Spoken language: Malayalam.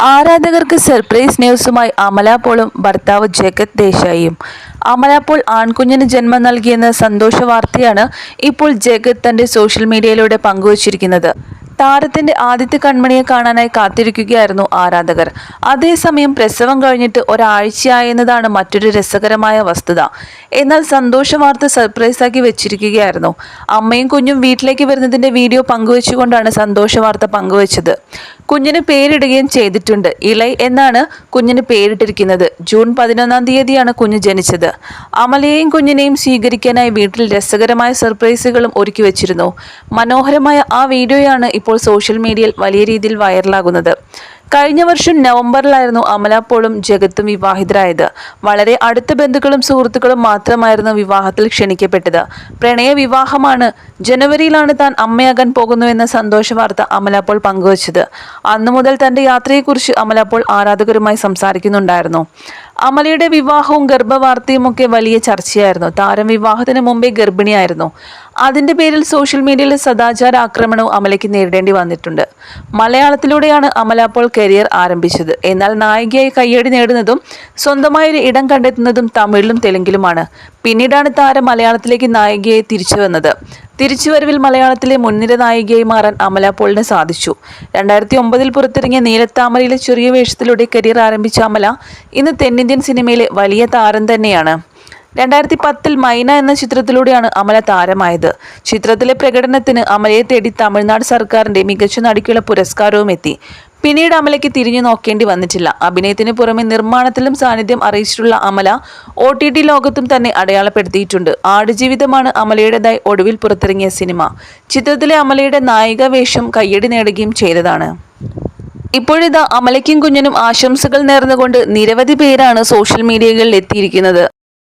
ആരാധകർക്ക് സർപ്രൈസ് ന്യൂസുമായി അമല പോളും ഭർത്താവ് ജഗത് ദേശായിയും. അമല പോൾ ആൺകുഞ്ഞിന് ജന്മം നൽകിയെന്ന സന്തോഷ വാർത്തയാണ് ഇപ്പോൾ ജഗത് തന്റെ സോഷ്യൽ മീഡിയയിലൂടെ പങ്കുവച്ചിരിക്കുന്നത്. താരത്തിന്റെ ആദ്യത്തെ കൺമണിയെ കാണാനായി കാത്തിരിക്കുകയായിരുന്നു ആരാധകർ. അതേസമയം പ്രസവം കഴിഞ്ഞിട്ട് ഒരാഴ്ചയായെന്നതാണ് മറ്റൊരു രസകരമായ വസ്തുത. എന്നാൽ സന്തോഷ വാർത്ത സർപ്രൈസാക്കി വെച്ചിരിക്കുകയായിരുന്നു. അമ്മയും കുഞ്ഞും വീട്ടിലേക്ക് വരുന്നതിന്റെ വീഡിയോ പങ്കുവെച്ചുകൊണ്ടാണ് സന്തോഷ വാർത്ത പങ്കുവച്ചത്. കുഞ്ഞിന് പേരിടുകയും ചെയ്തിട്ടുണ്ട്. ഇളൈ എന്നാണ് കുഞ്ഞിന് പേരിട്ടിരിക്കുന്നത്. ജൂൺ പതിനൊന്നാം തീയതിയാണ് കുഞ്ഞ് ജനിച്ചത്. അമലയെയും കുഞ്ഞിനെയും സ്വീകരിക്കാനായി വീട്ടിൽ രസകരമായ സർപ്രൈസുകളും ഒരുക്കി വെച്ചിരുന്നു. മനോഹരമായ ആ വീഡിയോയാണ് ഇപ്പോൾ സോഷ്യൽ മീഡിയയിൽ വലിയ രീതിയിൽ വൈറലാകുന്നത്. കഴിഞ്ഞ വർഷം നവംബറിലായിരുന്നു അമല പോളും ജഗത്തും വിവാഹിതരായത്. വളരെ അടുത്ത ബന്ധുക്കളും സുഹൃത്തുക്കളും മാത്രമായിരുന്നു വിവാഹത്തിൽ ക്ഷണിക്കപ്പെട്ടത്. പ്രണയ വിവാഹമാണ് ജനുവരിയിലാണ് താൻ അമ്മയാകാൻ പോകുന്നുവെന്ന സന്തോഷ വാർത്ത അമല പോൾ പങ്കുവച്ചത്. അന്നു മുതൽ തന്റെ യാത്രയെക്കുറിച്ച് അമല പോൾ ആരാധകരുമായി സംസാരിക്കുന്നുണ്ടായിരുന്നു. അമലയുടെ വിവാഹവും ഗർഭവാർത്തയും ഒക്കെ വലിയ ചർച്ചയായിരുന്നു. താരം വിവാഹത്തിന് മുമ്പേ ഗർഭിണിയായിരുന്നു. അതിന്റെ പേരിൽ സോഷ്യൽ മീഡിയയിൽ സദാചാര ആക്രമണവും അമലയ്ക്ക് നേരിടേണ്ടി വന്നിട്ടുണ്ട്. മലയാളത്തിലൂടെയാണ് അമല അപ്പോൾ കരിയർ ആരംഭിച്ചത്. എന്നാൽ നായികയായി കയ്യടി നേടുന്നതും സ്വന്തമായൊരു ഇടം കണ്ടെത്തുന്നതും തമിഴിലും തെലുങ്കിലുമാണ്. പിന്നീടാണ് താരം മലയാളത്തിലേക്ക് നായികയായി തിരിച്ചു വന്നത്. തിരിച്ചുവരവിൽ മലയാളത്തിലെ മുൻനിര നായികയായി മാറാൻ അമല പോളിന് സാധിച്ചു. രണ്ടായിരത്തി ഒമ്പതിൽ പുറത്തിറങ്ങിയ നീലത്താമരയിലെ ചെറിയ വേഷത്തിലൂടെ കരിയർ ആരംഭിച്ച അമല ഇന്ന് തെന്നിന്ത്യൻ സിനിമയിലെ വലിയ താരം തന്നെയാണ്. രണ്ടായിരത്തി പത്തിൽ മൈന എന്ന ചിത്രത്തിലൂടെയാണ് അമല താരമായത്. ചിത്രത്തിലെ പ്രകടനത്തിന് അമലയെ തേടി തമിഴ്നാട് സർക്കാരിന്റെ മികച്ച നടിക്കുള്ള പുരസ്കാരവും എത്തി. പിന്നീട് അമലയ്ക്ക് തിരിഞ്ഞു നോക്കേണ്ടി വന്നിട്ടില്ല. അഭിനയത്തിന് പുറമെ നിർമ്മാണത്തിലും സാന്നിധ്യം അറിയിച്ചിട്ടുള്ള അമല ഒ ടി ടി ലോകത്തും തന്നെ അടയാളപ്പെടുത്തിയിട്ടുണ്ട്. ആടുജീവിതമാണ് അമലയുടേതായി ഒടുവിൽ പുറത്തിറങ്ങിയ സിനിമ. ചിത്രത്തിലെ അമലയുടെ നായിക വേഷം കയ്യടി നേടുകയും ചെയ്തതാണ്. ഇപ്പോഴിതാ അമലയ്ക്കും കുഞ്ഞിനും ആശംസകൾ നേർന്നുകൊണ്ട് നിരവധി പേരാണ് സോഷ്യൽ മീഡിയകളിൽ എത്തിയിരിക്കുന്നത്